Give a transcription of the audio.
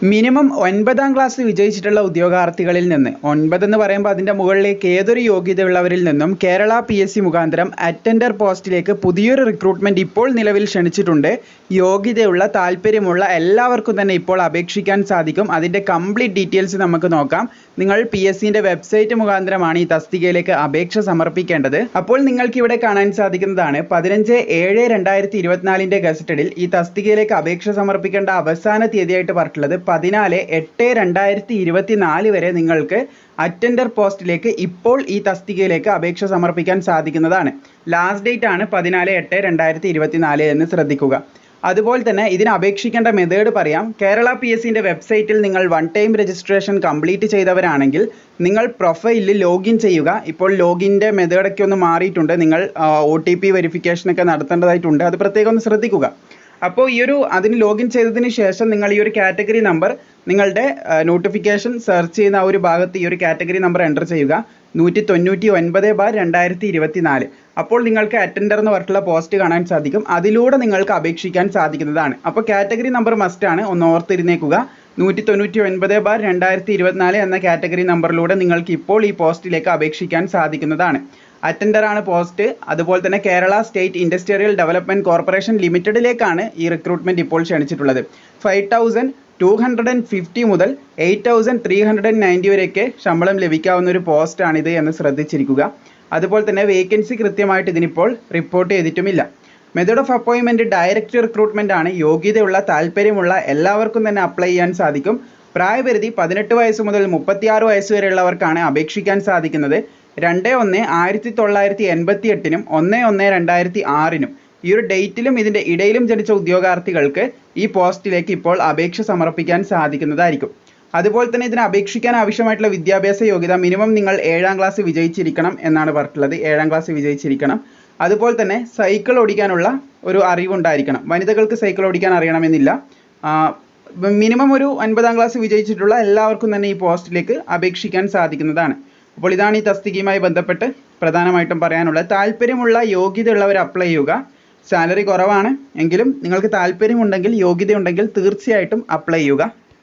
Minimum ഒൻപതാം class വിജയിച്ചിട്ടുള്ള ഉദ്യോഗാർത്ഥികളിൽ നിന്ന് ഒൻപത് എന്ന് പറയുമ്പോൾ അതിന്റെ മുകളിലേക്ക് ഏതൊരു യോഗ്യതയുള്ളവരിൽ നിന്നും കേരള പി എസ് സി മുഖാന്തരം അറ്റൻഡർ പോസ്റ്റിലേക്ക് പുതിയൊരു റിക്രൂട്ട്മെന്റ് ഇപ്പോൾ നിലവിൽ ക്ഷണിച്ചിട്ടുണ്ട്. യോഗ്യതയുള്ള താല്പര്യമുള്ള എല്ലാവർക്കും തന്നെ ഇപ്പോൾ അപേക്ഷിക്കാൻ സാധിക്കും. അതിന്റെ കംപ്ലീറ്റ് ഡീറ്റെയിൽസ് നമുക്ക് നോക്കാം. നിങ്ങൾ പി എസ് സിന്റെ വെബ്സൈറ്റ് മുഖാന്തരമാണ് ഈ തസ്തികയിലേക്ക് അപേക്ഷ സമർപ്പിക്കേണ്ടത്. അപ്പോൾ നിങ്ങൾക്ക് ഇവിടെ കാണാൻ സാധിക്കുന്നതാണ് പതിനഞ്ച് ഏഴ് രണ്ടായിരത്തി ഇരുപത്തിനാലിന്റെ ഗസറ്റഡിൽ ഈ തസ്തികയിലേക്ക് അപേക്ഷ സമർപ്പിക്കേണ്ട അവസാന തീയതിയായിട്ട് പറഞ്ഞിട്ടുള്ളത് പതിനാല് എട്ട് രണ്ടായിരത്തി ഇരുപത്തിനാല് വരെ നിങ്ങൾക്ക് അറ്റൻഡർ പോസ്റ്റിലേക്ക് ഇപ്പോൾ ഈ തസ്തികയിലേക്ക് അപേക്ഷ സമർപ്പിക്കാൻ സാധിക്കുന്നതാണ്. ലാസ്റ്റ് ഡേറ്റ് ആണ് പതിനാല് എട്ട് രണ്ടായിരത്തി ഇരുപത്തിനാല് എന്ന് ശ്രദ്ധിക്കുക. അതുപോലെ തന്നെ ഇതിന് അപേക്ഷിക്കേണ്ട മെത്തേഡ് പറയാം. കേരള പി എസ് സിന്റെ വെബ്സൈറ്റിൽ നിങ്ങൾ വൺ ടൈം രജിസ്ട്രേഷൻ കംപ്ലീറ്റ് ചെയ്തവരാണെങ്കിൽ നിങ്ങൾ പ്രൊഫൈലിൽ ലോഗിൻ ചെയ്യുക. ഇപ്പോൾ ലോഗിന്റെ മെത്തേഡൊക്കെ ഒന്ന് മാറിയിട്ടുണ്ട്. നിങ്ങൾ ഒ ടി പി വെരിഫിക്കേഷനൊക്കെ നടത്തേണ്ടതായിട്ടുണ്ട്. അത് പ്രത്യേകം ഒന്ന് ശ്രദ്ധിക്കുക. അപ്പോൾ ഈ ഒരു അതിന് ലോഗിൻ ചെയ്തതിന് ശേഷം നിങ്ങൾ ഈ ഒരു കാറ്റഗറി നമ്പർ നിങ്ങളുടെ നോട്ടിഫിക്കേഷൻ സെർച്ച് ചെയ്യുന്ന ആ ഒരു ഭാഗത്ത് ഈ ഒരു കാറ്റഗറി നമ്പർ എന്റർ ചെയ്യുക. നൂറ്റി തൊണ്ണൂറ്റി ഒൻപത് ബാർ രണ്ടായിരത്തി ഇരുപത്തി നാല് അപ്പോൾ നിങ്ങൾക്ക് അറ്റൻഡർ എന്ന് പറഞ്ഞിട്ടുള്ള പോസ്റ്റ് കാണാൻ സാധിക്കും. അതിലൂടെ നിങ്ങൾക്ക് അപേക്ഷിക്കാൻ സാധിക്കുന്നതാണ്. അപ്പോൾ കാറ്റഗറി നമ്പർ മസ്റ്റ് ആണ്. ഒന്ന് ഓർത്തിരുന്നേക്കുക. നൂറ്റി തൊണ്ണൂറ്റി ഒൻപത് ബാർ രണ്ടായിരത്തി ഇരുപത്തിനാല് എന്ന കാറ്റഗറി നമ്പറിലൂടെ നിങ്ങൾക്ക് ഇപ്പോൾ ഈ പോസ്റ്റിലേക്ക് അപേക്ഷിക്കാൻ സാധിക്കുന്നതാണ്. അറ്റൻഡർ ആണ് പോസ്റ്റ് അതുപോലെ തന്നെ Kerala state industrial development corporation ലിമിറ്റഡിലേക്കാണ് ഈ റിക്രൂട്ട്മെന്റ് ഇപ്പോൾ ക്ഷണിച്ചിട്ടുള്ളത്. Five thousand two hundred and fifty മുതൽ eight thousand three hundred and ninety വരെയൊക്കെ ശമ്പളം ലഭിക്കാവുന്ന ഒരു പോസ്റ്റാണിത് എന്ന് ശ്രദ്ധിച്ചിരിക്കുക. അതുപോലെ തന്നെ വേക്കൻസി കൃത്യമായിട്ട് ഇതിനിപ്പോൾ റിപ്പോർട്ട് ചെയ്തിട്ടുമില്ല. മെത്തേഡ് ഓഫ് അപ്പോയിൻമെന്റ് ഡയറക്റ്റ് റിക്രൂട്ട്മെന്റ് ആണ് യോഗ്യതയുള്ള താല്പര്യമുള്ള എല്ലാവർക്കും തന്നെ അപ്ലൈ ചെയ്യാൻ സാധിക്കും. പ്രായപരിധി പതിനെട്ട് വയസ്സ് മുതൽ മുപ്പത്തിയാറ് വയസ്സ് വരെയുള്ളവർക്കാണ് അപേക്ഷിക്കാൻ സാധിക്കുന്നത്. രണ്ട് ഒന്ന് ആയിരത്തി തൊള്ളായിരത്തി എൺപത്തി എട്ടിനും ഒന്ന് ഒന്ന് രണ്ടായിരത്തി ആറിനും ഈ ഒരു ഡേറ്റിലും ഇതിന്റെ ഇടയിലും ജനിച്ച ഉദ്യോഗാർത്ഥികൾക്ക് ഈ പോസ്റ്റിലേക്ക് ഇപ്പോൾ അപേക്ഷ സമർപ്പിക്കാൻ സാധിക്കുന്നതായിരിക്കും. അതുപോലെ തന്നെ ഇതിന് അപേക്ഷിക്കാൻ ആവശ്യമായിട്ടുള്ള വിദ്യാഭ്യാസ യോഗ്യത മിനിമം നിങ്ങൾ ഏഴാം ക്ലാസ് വിജയിച്ചിരിക്കണം എന്നാണ് പറഞ്ഞിട്ടുള്ളത്. ഏഴാം ക്ലാസ് വിജയിച്ചിരിക്കണം. അതുപോലെ തന്നെ സൈക്കിൾ ഓടിക്കാനുള്ള ഒരു അറിവുണ്ടായിരിക്കണം. വനിതകൾക്ക് സൈക്കിൾ ഓടിക്കാൻ അറിയണമെന്നില്ല. മിനിമം ഒരു ഒൻപതാം ക്ലാസ് വിജയിച്ചിട്ടുള്ള എല്ലാവർക്കും തന്നെ ഈ പോസ്റ്റിലേക്ക് അപേക്ഷിക്കാൻ സാധിക്കുന്നതാണ്. അപ്പോൾ ഇതാണ് ഈ തസ്തികയുമായി ബന്ധപ്പെട്ട് പ്രധാനമായിട്ടും പറയാനുള്ളത്. താല്പര്യമുള്ള യോഗ്യതയുള്ളവർ അപ്ലൈ ചെയ്യുക. സാലറി കുറവാണ് എങ്കിലും നിങ്ങൾക്ക് താല്പര്യമുണ്ടെങ്കിൽ യോഗ്യതയുണ്ടെങ്കിൽ തീർച്ചയായിട്ടും അപ്ലൈ ചെയ്യുക.